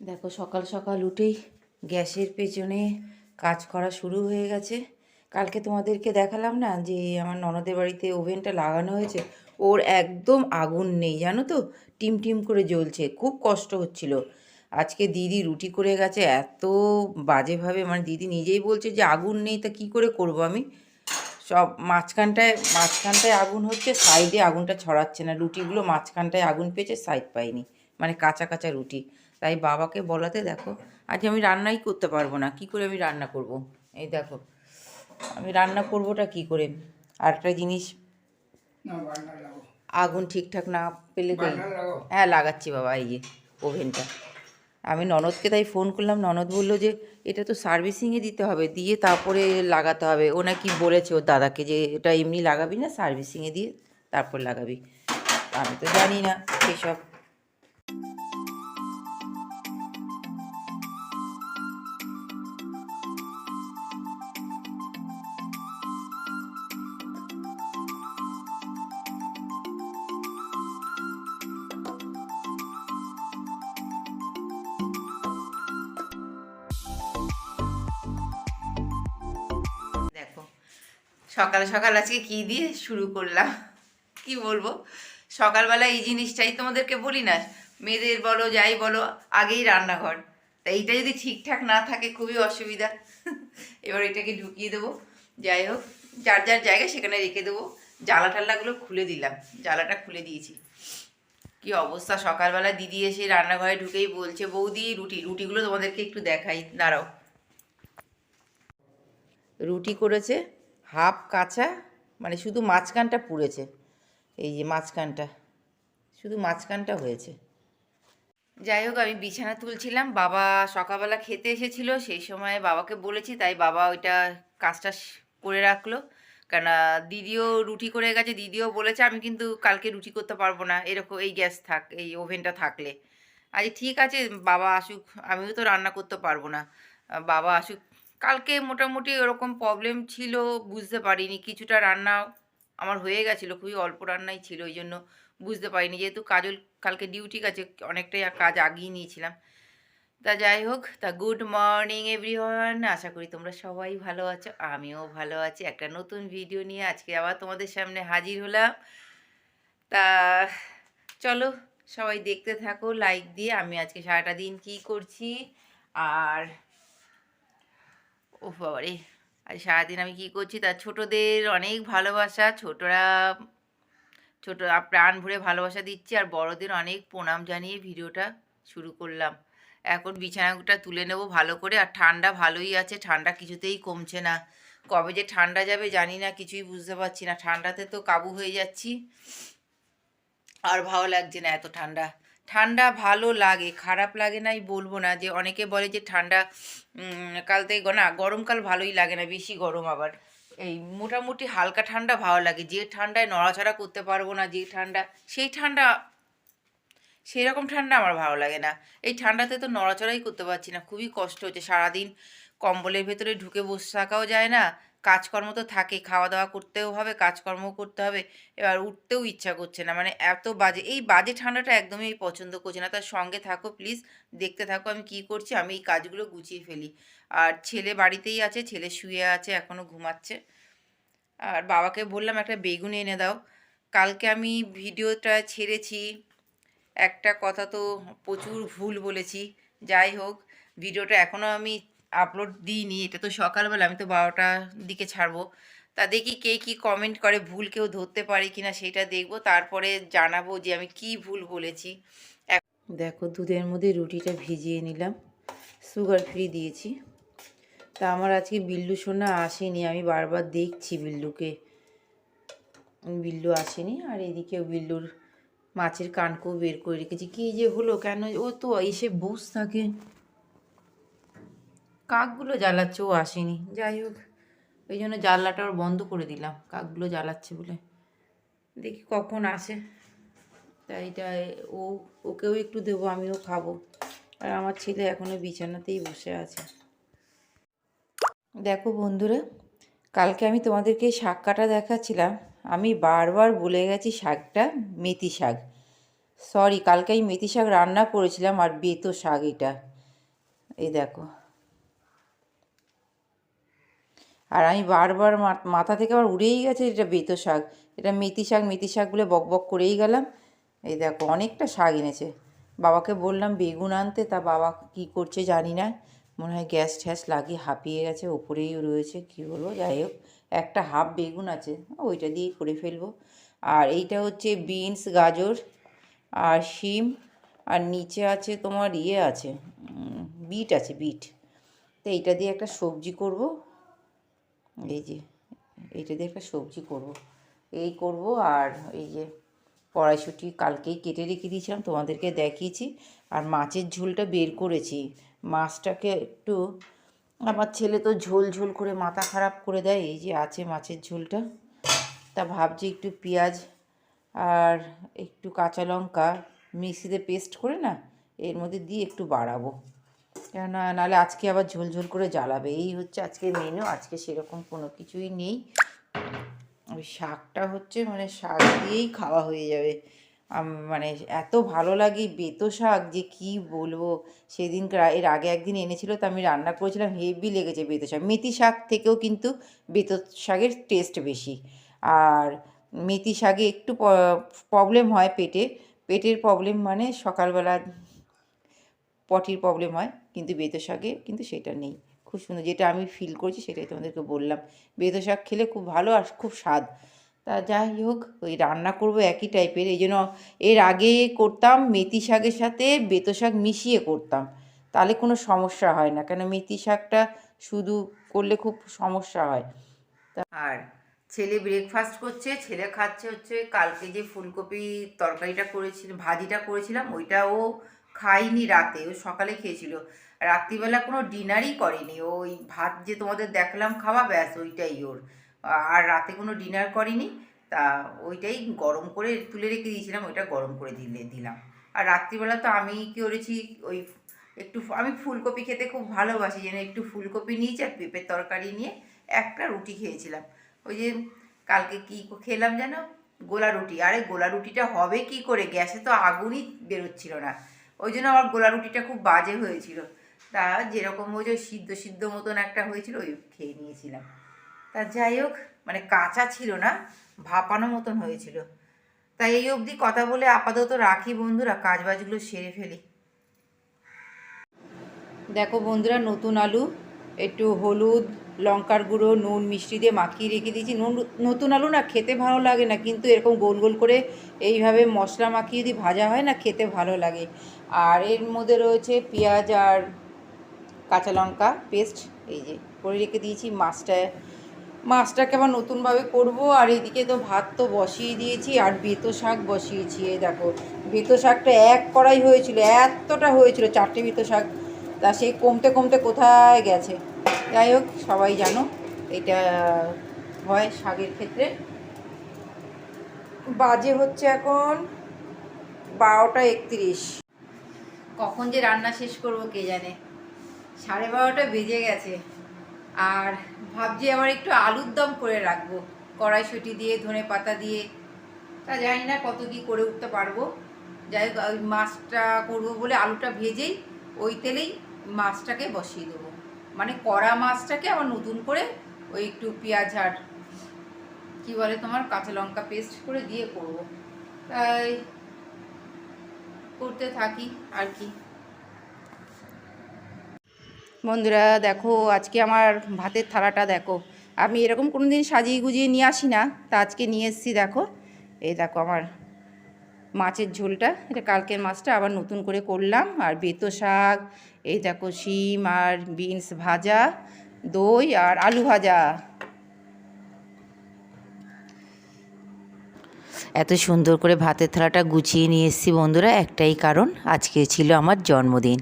দেখো সকাল সকাল উঠেই গ্যাসের পেছনে কাজ করা শুরু হয়ে গেছে। কালকে তোমাদেরকে দেখালাম না যে আমার ননদের বাড়িতে ওভেনটা লাগানো হয়েছে। ওর একদম আগুন নেই, জানো তো? টিম টিম করে জ্বলছে, খুব কষ্ট হচ্ছিল। আজকে দিদি রুটি করে গেছে, এত বাজেভাবে মানে দিদি নিজেই বলছে যে আগুন নেই, তা কী করে করব আমি? সব মাঝখানটায় মাঝখানটায় আগুন হচ্ছে, সাইডে আগুনটা ছড়াচ্ছে না। রুটিগুলো মাঝখানটায় আগুন পেয়েছে, সাইড পাইনি মানে কাঁচা কাঁচা রুটি। তাই বাবাকে বলাতে দেখো আজ আমি রান্নাই করতে পারব না। কি করে আমি রান্না করব? এই দেখো আমি রান্না করবোটা কি করে? আরেকটা জিনিস না বার্নার লাগাও। আগুন ঠিকঠাক না পেলে তো বার্নার লাগাও। হ্যাঁ লাগাচ্ছি বাবা এই যে ওভেনটা। আমি ননদকে তাই ফোন করলাম ননদ বলল যে এটা তো সার্ভিসিংয়ে দিতে হবে দিয়ে তারপরে লাগাতে হবে। ও নাকি বলেছে ওর দাদাকে যে এটা এমনি লাগাবি না সার্ভিসিংয়ে দিয়ে তারপর লাগাবি। আমি তো জানি না সেসব সকাল সকাল আজকে কি দিয়ে শুরু করলাম? কি বলব? সকালবেলা এই জিনিসটাই তোমাদেরকে বলি না, মেয়েদের বলো, যাই বলো, আগেই রান্নাঘর। তা এইটা যদি ঠিকঠাক না থাকে খুবই অসুবিধা। এবার এটাকে ঢুকিয়ে দেবো। যাই হোক, যার যার জায়গায় সেখানে রেখে দেবো। জ্বালা টাল্লাগুলো খুলে দিলাম। জ্বালাটা খুলে দিয়েছি। কি অবস্থা? সকালবেলা দিদি এসে রান্নাঘরে ঢুকেই বলছে, বৌদি, রুটি। রুটিগুলো তোমাদেরকে একটু দেখাই। দাঁড়াও। রুটি করেছে। হাফ কাঁচা মানে শুধু মাঝখানটা পুড়েছে। এই যে মাঝখানটা, শুধু মাঝখানটা হয়েছে। যাই হোক, আমি বিছানা তুলছিলাম, বাবা সকালবেলা খেতে এসেছিল, সেই সময় বাবাকে বলেছি, তাই বাবা ওইটা কাজটা করে রাখল। কেন দিদিও রুটি করে গেছে, দিদিও বলেছে, আমি কিন্তু কালকে রুটি করতে পারব না, এরকম এই গ্যাস থাক, এই ওভেনটা থাকলে। আজ ঠিক আছে, বাবা আসুক, আমিও তো রান্না করতে পারব না। বাবা আসুক কালকে মোটামুটি ওরকম প্রবলেম ছিল, বুঝতে পারিনি। কিছুটা রান্না আমার হয়ে গেছিল, খুবই অল্প রান্নাই ছিল, ওই জন্য বুঝতে পারিনি। যেহেতু কাজল, কালকে ডিউটি আছে অনেকটাই কাজ আগিয়ে নিয়েছিলাম। তা যাই হোক, তা গুড মর্নিং এভরিওয়ান আশা করি তোমরা সবাই ভালো আছো, আমিও ভালো আছি। একটা নতুন ভিডিও নিয়ে আজকে আবার তোমাদের সামনে হাজির হলাম। তা চলো, সবাই দেখতে থাকো লাইক দিয়ে। আমি আজকে সারাটা দিন কি করছি? আর ও বাবারে, আজ সারাদিন আমি কি করছি? তার ছোটদের অনেক ভালোবাসা, ছোটরা, ছোট প্রাণ ভরে ভালোবাসা দিচ্ছি আর বড়দের অনেক প্রণাম জানিয়ে ভিডিওটা শুরু করলাম। এখন বিছানাটা তুলে নেব ভালো করে আর ঠান্ডা ভালোই আছে, ঠান্ডা কিছুতেই কমছে না। কবে যে ঠান্ডা যাবে জানি না, কিছুই বুঝতে পারছি না। ঠান্ডাতে তো কাবু হয়ে যাচ্ছি। আর ভালো লাগছে না এত ঠান্ডা। ঠান্ডা ভালো লাগে, খারাপ লাগে নাই বলব না যে অনেকে বলে যে ঠান্ডা কাল থেকে না গরমকাল ভালোই লাগে না, বেশি গরম আবার। এই মোটামুটি হালকা ঠান্ডা ভালো লাগে, যে ঠান্ডায় নড়াচড়া করতে পারব না, যে ঠান্ডা, সেই ঠান্ডা সেই রকম ঠান্ডা আমার ভালো লাগে না। এই ঠান্ডাতে তো নড়াচড়াই করতে পারছি না, খুবই কষ্ট হচ্ছে, সারাদিন কম্বলের ভেতরে ঢুকে বসে থাকাও যায় না কাজকর্ম তো থাকে খাওয়া দাওয়া করতেও হবে, কাজকর্মও করতে হবে, এবার উঠতেও ইচ্ছা করছে না। মানে এত বাজে, এই বাজে ঠান্ডাটা একদমই পছন্দ করছি না। তার সঙ্গে থাকো প্লিজ দেখতে থাকো আমি কি করছি, আমি এই কাজগুলো গুছিয়ে ফেলি। আর ছেলে বাড়িতেই আছে, ছেলে শুয়ে আছে এখনও ঘুমাচ্ছে। আর বাবাকে বললাম, একটা বেগুন এনে দাও। কালকে আমি ভিডিওটা ছেড়েছি। একটা কথা তো প্রচুর ভুল বলেছি। যাই হোক, ভিডিওটা এখনও আমি আপলোড দিইনি, এটা তো সকালবেলা, আমি তো বারোটার দিকে ছাড়বো। তা দেখি কে কি কমেন্ট করে ভুল কেউ ধরতে পারে কিনা সেটা দেখব, তারপরে জানাব যে আমি কি ভুল বলেছি। দেখো, দুধের মধ্যে রুটিটা ভিজিয়ে নিলাম, সুগার ফ্রি দিয়েছি। তা আমার আজকে বিল্লু সোনা আসেনি, আমি বারবার দেখছি বিল্লুকে। বিল্লু আসেনি, আর এদিকেও বিল্লুর মাছের কানকো বের করে রেখেছি। কি যে হলো, কেন ও তো এসে বস থাকে। কাকগুলো জ্বালাচ্ছে ও আসেনি। যাই হোক, ওই জন্য জানলাটা ওর বন্ধ করে দিলাম। কাকগুলো জ্বালাচ্ছে বলে। দেখি কখন আসে। তাই এটা ও, ওকেও একটু দেবো, আমিও খাব। আর আমার ছেলে এখনও বিছানাতেই বসে আছে। দেখো বন্ধুরা, কালকে আমি তোমাদেরকে শাক কাটা দেখাচ্ছিলাম। আমি বারবার বলে গেছি শাকটা মেথি শাক। সরি কালকে আমি মেথি শাক রান্না করেছিলাম আর বেতো শাক এটা। এই দেখো। আর আমি বারবার মাথা থেকে আবার উড়েই গেছে এটা বেতো শাক। এটা মেথি শাক মেথি শাক বলে বক বক করেই গেলাম। এই দেখো, অনেকটা শাক এনেছে। বাবাকে বললাম, বেগুন আনতে। তা বাবা কি করছে জানি না। মনে হয় গ্যাস ট্যাস লাগিয়ে হাঁপিয়ে গেছে, ওপরেই রয়েছে। কি বলব, যাই হোক, একটা হাফ বেগুন আছে, ওইটা দিয়েই করে ফেলব। আর এইটা হচ্ছে বিনস, গাজর আর শিম। আর নিচে আছে তোমার ইয়ে আছে বিট আছে, বিট। তো এইটা দিয়ে একটা সবজি করব। এই যে, এইটা দিয়ে একটা সবজি করব। এই করব আর এই যে কড়াইশুঁটি কালকেই কেটে রেখে দিয়েছিলাম, তোমাদেরকে দেখিয়েছি। আর মাছের ঝোলটা বের করেছি। মাছটাকে একটু, আমার ছেলে তো ঝোল ঝোল করে মাথা খারাপ করে দেয়, এই যে আছে মাছের ঝোলটা। তা ভাবছি একটু পেঁয়াজ আর একটু কাঁচা লঙ্কা মিক্সিতে পেস্ট করে না, এর মধ্যে দিয়ে একটু বাড়াবো। কেননা নাহলে আজকে আবার ঝোল ঝোল করে জ্বালাবে। এই হচ্ছে আজকে মেনু আজকে সেরকম কোনো কিছুই নেই। ওই শাকটা হচ্ছে মানে শাক দিয়েই খাওয়া হয়ে যাবে। মানে এত ভালো লাগে বেতো শাক যে কি বলব? সেদিন এর আগে একদিন এনেছিল, তো আমি রান্না করেছিলাম, হেভি লেগেছে বেতো শাক। মেথি শাক থেকেও কিন্তু বেতো শাকের টেস্ট বেশি। আর মেথি শাকে একটু প্রবলেম হয় পেটে। পেটের প্রবলেম মানে সকালবেলা পটির প্রবলেম হয়, কিন্তু বেতো শাকে কিন্তু সেটা নেই। খুব সুন্দর, যেটা আমি ফিল করছি সেটাই তোমাদেরকে বললাম। বেতো শাক খেলে খুব ভালো আর খুব স্বাদ। তা যাই হোক, ওই রান্না করব একই টাইপের এই জন্য এর আগে করতাম, মেথি শাকের সাথে বেতো শাক মিশিয়ে করতাম। তাহলে কোনো সমস্যা হয় না, কেন মেথি শাকটা শুধু করলে খুব সমস্যা হয়। আর ছেলে ব্রেকফাস্ট করছে, ছেলে খাচ্ছে হচ্ছে, কালকে যে ফুলকপি তরকারিটা করেছিলাম ভাজিটা করেছিলাম, ওইটাও খাইনি রাতে, ও সকালে খেয়েছিল। রাত্রিবেলা কোনো ডিনারই করেনি। ওই ভাত যে তোমাদের দেখলাম খাওয়া, ব্যাস ওইটাই ওর। আর রাতে কোনো ডিনার করেনি, তা ওইটাই গরম করে তুলে রেখে দিয়েছিলাম, ওইটা গরম করে দিলে, দিলাম। আর রাত্রিবেলা তো আমি কী করেছি, ওই একটু আমি ফুলকপি খেতে খুব ভালোবাসি, যেন একটু ফুলকপি নিয়েছি আর পেঁপের তরকারি নিয়ে একটা রুটি খেয়েছিলাম। ওই যে কালকে কি খেলাম যেন? গোলা রুটি। আরে গোলা রুটিটা হবে কি করে? গ্যাসে তো আগুনই বেরোচ্ছিল না। ওই জন্য আমার গোলা রুটিটা খুব বাজে হয়েছিল। তা যেরকম ওই যে সিদ্ধ সিদ্ধ মতন একটা হয়েছিল, ওই খেয়ে নিয়েছিলাম। তা যাই হোক মানে কাঁচা ছিল না, ভাপানো মতন হয়েছিল। তাই এই অবধি কথা বলে আপাতত রাখি বন্ধুরা কাজ বাজগুলো সেরে ফেলি। দেখো বন্ধুরা, নতুন আলু, একটু হলুদ, লঙ্কার গুঁড়ো, নুন, মিষ্টি দিয়ে মাখিয়ে রেখে দিয়েছি। নুন, নতুন আলু না খেতে ভালো লাগে না, কিন্তু এরকম গোল গোল করে এইভাবে মশলা মাখিয়ে যদি ভাজা হয় না, খেতে ভালো লাগে। আর এর মধ্যে রয়েছে পেঁয়াজ আর কাঁচা লঙ্কা পেস্ট। এই যে, করে রেখে দিয়েছি মাছটা। মাছটাকে আবার নতুনভাবে করব। আর এদিকে তো ভাত তো বসিয়ে দিয়েছি, আর বেতো শাক বসিয়েছি। এই দেখো, বেতো শাকটা এক কড়াই হয়েছিল, এতটা হয়েছিল চারটে বেতো শাক। তা সেই কমতে কমতে কোথায় গেছে? যাই হোক, সবাই জানো, এটা হয় শাকের ক্ষেত্রে। বাজে হচ্ছে এখন বারোটা একত্রিশ। কখন যে রান্না শেষ করব কে জানে? সাড়ে বারোটা বেজে গেছে। আর ভাবছি আবার একটু আলুর দম করে রাখব। কড়াইশুঁটি দিয়ে, ধনে পাতা দিয়ে। তা জানি না কত কি করে উঠতে পারব। যাই হোক, ওই মাছটা করব বলে আলুটা ভেজেই ওই তেলেই মাছটাকে বসিয়ে দেবো। মানে কড়া মাছটাকে আবার নতুন করে ওই একটু পেঁয়াজ আর কি বলে তোমার কাঁচা লঙ্কা পেস্ট করে দিয়ে করব। তাই করতে থাকি আর কি। বন্ধুরা, দেখো, আজকে আমার ভাতের থালাটা দেখো। আমি এরকম কোনো দিন সাজিয়ে গুজিয়ে নিয়ে আসি না, তা আজকে নিয়ে এসেছি, দেখো। এই দেখো আমার মাছের ঝোলটা, এটা কালকের মাছটা আবার নতুন করে করলাম। আর বেতো শাক, এই দেখো, শিম আর বিনস ভাজা, দই আর আলু ভাজা। এত সুন্দর করে ভাতের থালাটা গুছিয়ে নিয়ে এসেছি বন্ধুরা, একটাই কারণ, আজকে ছিল আমার জন্মদিন।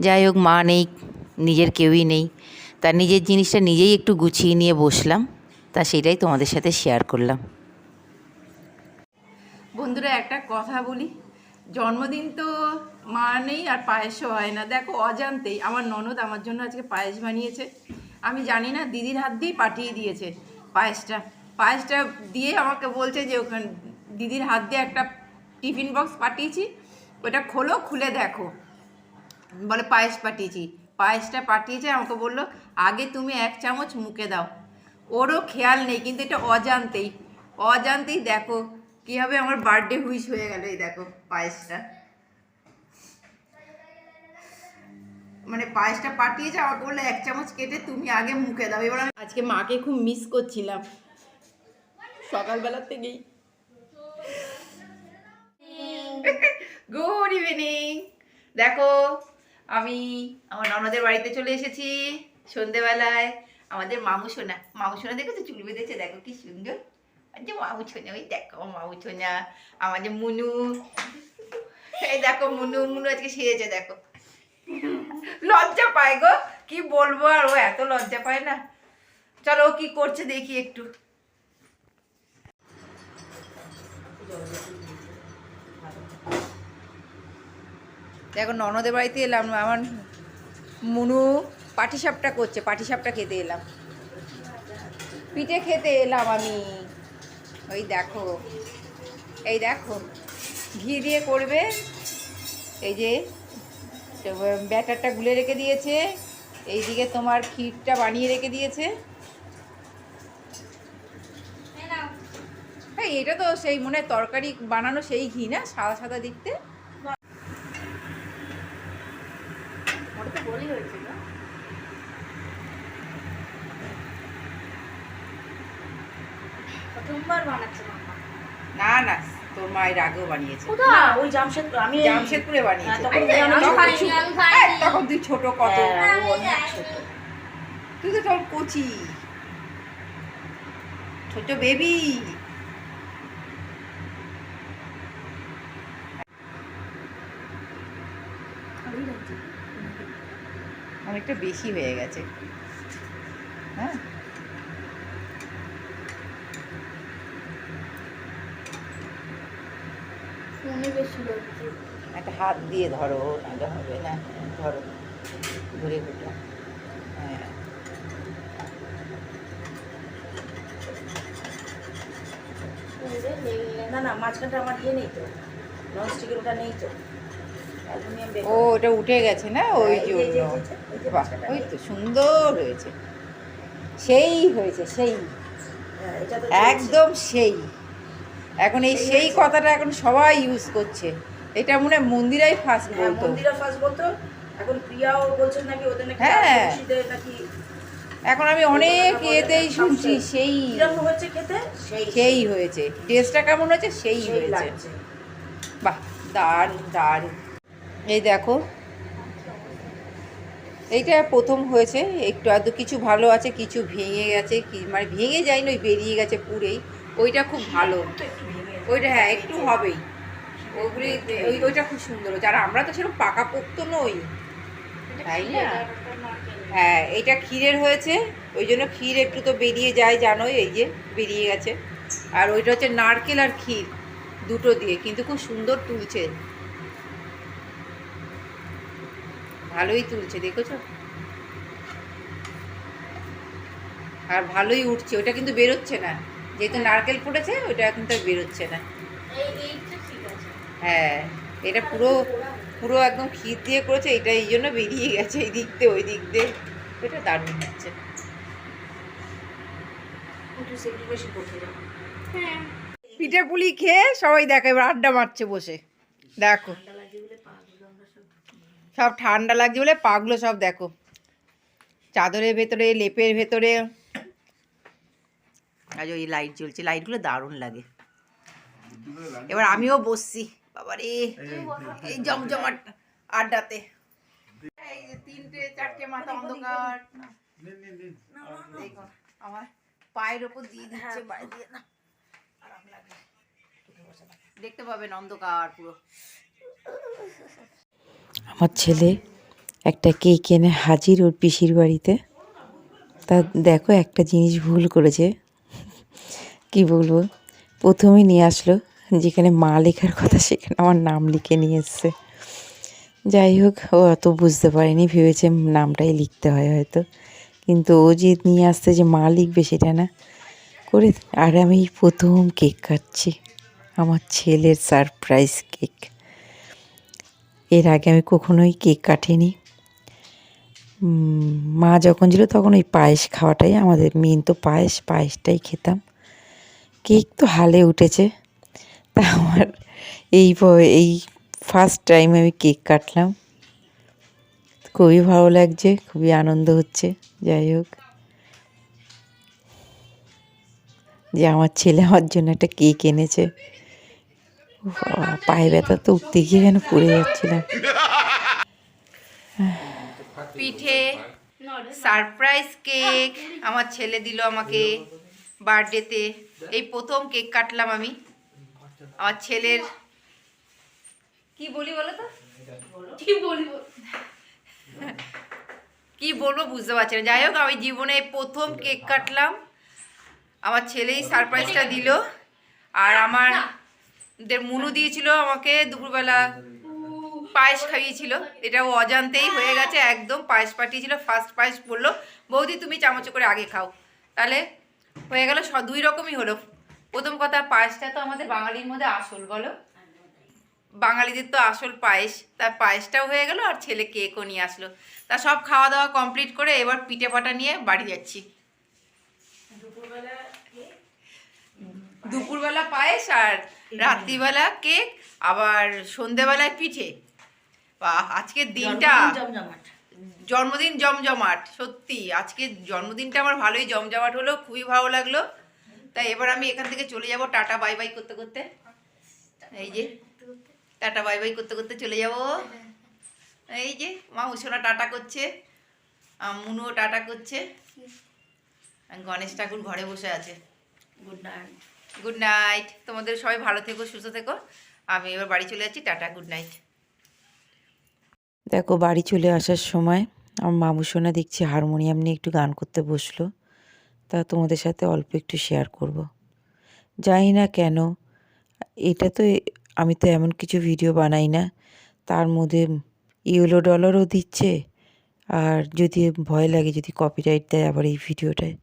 যাই হোক, মা নেই, নিজের কেউই নেই। তার নিজের জিনিসটা নিজেই একটু গুছিয়ে নিয়ে বসলাম, তা সেটাই তোমাদের সাথে শেয়ার করলাম। বন্ধুরা, একটা কথা বলি, জন্মদিন তো মা নেই আর পায়েসও হয় না। দেখো, অজান্তেই আমার ননদ আমার জন্য আজকে পায়েস বানিয়েছে। আমি জানি না, দিদির হাত দিয়েই পাঠিয়ে দিয়েছে পায়েসটা। পায়েসটা দিয়ে আমাকে বলছে যে ওখানে দিদির হাত দিয়ে একটা টিফিন বক্স পাঠিয়েছি, ওটা খোলো, খুলে দেখো। বলে পায়েস পাঠিয়েছি। পায়েসটা পাঠিয়েছে, আমাকে বলল, আগে তুমি এক চামচ মুখে দাও। ওরও খেয়াল নেই, কিন্তু এটা অজান্তেই অজান্তেই দেখো কীভাবে আমার বার্থডে হুইশ হয়ে গেল এই দেখো পায়েসটা। মানে পায়েসটা পাঠিয়েছে, আমাকে বলল, এক চামচ কেটে তুমি আগে মুখে দাও। এবার আমি আজকে মাকে খুব মিস করছিলাম। সকালবেলার থেকেই গুড ইভিনিং দেখো, আমি আমার ননদের বাড়িতে চলে এসেছি সন্ধেবেলায়। আমাদের মামু সোনা মামু সোনা দেখেছ? চুল বেঁধেছে, দেখো কি সুন্দর। যে মামু সোনা ওই দেখো মামু সোনা আমাদের মুনু। এই দেখো মুনু মুনু আজকে সেরেছে দেখো। লজ্জা পায় গো, কি বলব আর ও এত লজ্জা পায় না। চলো ও কি করছে দেখি একটু। দেখো ননদের বাড়িতে এলাম, আমার মুনু পাটিসাপটা করছে, পাটিসাপটা খেতে এলাম। পিঠে খেতে এলাম আমি। ওই দেখো, এই দেখো, ঘি দিয়ে করবে, এই যে ব্যাটারটা গুলে রেখে দিয়েছে, এইদিকে তোমার ক্ষীরটা বানিয়ে রেখে দিয়েছে। হ্যাঁ এটা তো সেই মনে তরকারি বানানো সেই ঘি না, সাদা সাদা দেখতে? তো বলেই হয়েছিল প্রথমবার বানাচ্ছে মাম্মা না না তোর মায়ের আগেও বানিয়েছে কোথায় ওই জামশেদপুর আমি জামশেদপুরে বানিয়েছে তখন তুই- ছোট কত তুই তো সব কচি ছোট বেবি অনেকটা বেশি হয়ে গেছে। হ্যাঁ? একটা হাত দিয়ে ধরো নাহলে হবে না। ধরো ঘুরে ঘুরে হ্যাঁ। না না মাঝখানটা আমার ইয়ে নেই তো। ননস্টিকের ওটা নেই তো। ও ওটা উঠে গেছে না? ওই জন্য। বাহ ওই তো সুন্দর হয়েছে। সেই হয়েছে সেই। একদম সেই। এখন এই সেই কথাটা এখন সবাই ইউজ করছে। এটা মনে হয় মন্দিরাই ফার্স্ট হ্যাঁ, বলতো। মন্দিরা ফার্স্ট বলতো। এখন প্রিয়াও বলছেন নাকি ওদের নাকি হ্যাঁ। নাকি এখন আমি অনেক না, শুনছি সেই। হচ্ছে খেতে? সেই হয়েছে। টেস্টটা কেমন হয়েছে? সেই হয়েছে। বাহ দারুণ দারুণ। এই দেখো। এইটা প্রথম হয়েছে, একটু আধটু কিছু ভালো আছে, কিছু ভেঙে গেছে, কি মানে ভেঙে যায়নি ওই বেরিয়ে গেছে পুরেই ওইটা খুব ভালো। ওইটা হ্যাঁ একটু হবেই। ওগুলি ওই ওইটা খুব সুন্দর আর আমরা তো সেরকম পাকা পোক্ত নই। তাই না? হ্যাঁ এটা ক্ষীরের হয়েছে। ওই জন্য ক্ষীর একটু তো বেরিয়ে যায়, জানোই, এই যে বেরিয়ে গেছে। আর ওইটা হচ্ছে নারকেল আর ক্ষীর, দুটো দিয়ে। কিন্তু খুব সুন্দর তুলছে। ভালোই তুলছে দেখেছ? আর ভালোই উঠছে ওটা কিন্তু বেরোচ্ছে না। যেহেতু নারকেল পড়েছে ওটা কিন্তু আর বেরোচ্ছে না। হ্যাঁ এটা পুরো পুরো একদম ক্ষীর দিয়ে করেছে এটা এই জন্য বেরিয়ে গেছে এই দিক দিয়ে ওই দিক দিয়ে। এটা দারুণ হচ্ছে। পিঠে পুলি খেয়ে সবাই দেখো এবার আড্ডা মারছে বসে। দেখো। সব ঠান্ডা লাগছে বলে পাগুলো সব দেখো। চাদরের ভেতরে লেপের ভেতরে। আজ ওই লাইট জ্বলছে লাইটগুলো দারুণ লাগে। এবার আমিও বসছি বাবারে এই জমজমাট আড্ডাতে। এই যে তিনটে চারটে মাথা অন্ধকার। আমার পায়ের ওপর দিয়ে দিচ্ছে দিয়ে না। আরাম লাগে। দেখতে পাবেন অন্ধকার পুরো। আমার ছেলে একটা কেক এনে হাজির ওর পিসির বাড়িতে। তা দেখো একটা জিনিস ভুল করেছে। কি বলব? প্রথমে নিয়ে আসলো, যেখানে মা লেখার কথা সেখানে আমার নাম লিখে নিয়ে এসছে। যাই হোক, ও অত বুঝতে পারেনি, ভেবেছে নামটাই লিখতে হয় হয়তো। কিন্তু ও যে নিয়ে আসতে যে মা লিখবে সেটা না, করে আর আমি প্রথম কেক কাটছি আমার ছেলের সারপ্রাইজ কেক। এর আগে আমি কখনোই কেক কাটিনি। মা যখন ছিল তখন ওই পায়েস খাওয়াটাই আমাদের মেন তো পায়েস, পায়েসটাই খেতাম। কেক তো হালে উঠেছে। তা আমার এই এই ফার্স্ট টাইম আমি কেক কাটলাম। খুবই ভালো লাগছে, খুবই আনন্দ হচ্ছে, যাই হোক। যে আমার ছেলে আমার জন্য একটা কেক এনেছে। পায়ে ব্যথা তো উঠতে গিয়ে যেন পড়ে যাচ্ছিলাম। পিঠে সারপ্রাইজ কেক আমার ছেলে দিল আমাকে বার্থডেতে এই প্রথম কেক কাটলাম আমি। আমার ছেলের কি বলি বলো তো কি বলব কি বলব বুঝতে পারছি না। যাই হোক আমি জীবনে প্রথম কেক কাটলাম। আমার ছেলেই সারপ্রাইজটা দিল। আর আমার দের মুনু দিয়েছিল আমাকে দুপুরবেলা পায়েস খাইয়েছিল। এটা ও অজান্তেই হয়ে গেছে একদম পায়েস পাঠিয়েছিল ফার্স্ট পায়েস বলল বৌদি তুমি চামচে করে আগে খাও। তাহলে হয়ে গেল স- দুই রকমই হলো। প্রথম কথা পায়েসটা তো আমাদের বাঙালির মধ্যে আসল বলো। বাঙালিদের তো আসল পায়েস। তার পায়েসটাও হয়ে গেল আর ছেলে কেকও নিয়ে আসলো। তা সব খাওয়া দাওয়া কমপ্লিট করে এবার পিঠে পাটা নিয়ে বাড়ি যাচ্ছি। দুপুরবেলা পায়েস আর রাত্রিবেলা কেক আবার সন্ধেবেলায় পিঠে। বাহ আজকের দিনটা জন্মদিন জমজমাট। সত্যি। আজকে জন্মদিনটা আমার ভালোই জমজমাট হলো খুবই ভালো লাগল। তাই এবার আমি এখান থেকে চলে যাব টাটা বাই বাই করতে করতে। এই যে টাটা বাই বাই করতে করতে চলে যাব। এই যে মা উষোনা টাটা করছে মুনুও টাটা করছে। গণেশ ঠাকুর ঘরে বসে আছে। গুড নাইট গুড নাইট তোমাদের সবাই ভালো থেকো, সুস্থ থেকো। আমি এবার বাড়ি চলে যাচ্ছি। টাটা গুড নাইট দেখো, বাড়ি চলে আসার সময় আমার মামু সোনা দেখছি হারমোনিয়াম নিয়ে একটু গান করতে বসল। তা তোমাদের সাথে অল্প একটু শেয়ার করব। জানি না কেন, এটা তো আমি তো এমন কিছু ভিডিও বানাই না। তার মধ্যে ইউলো ডলারও দিচ্ছে। আর যদি ভয় লাগে, যদি কপিরাইট দেয় আবার এই ভিডিওটায়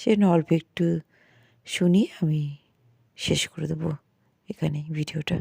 সেজন্য অল্প একটু শুনি আমি। শেষ করে দেবো এখানে ভিডিওটা।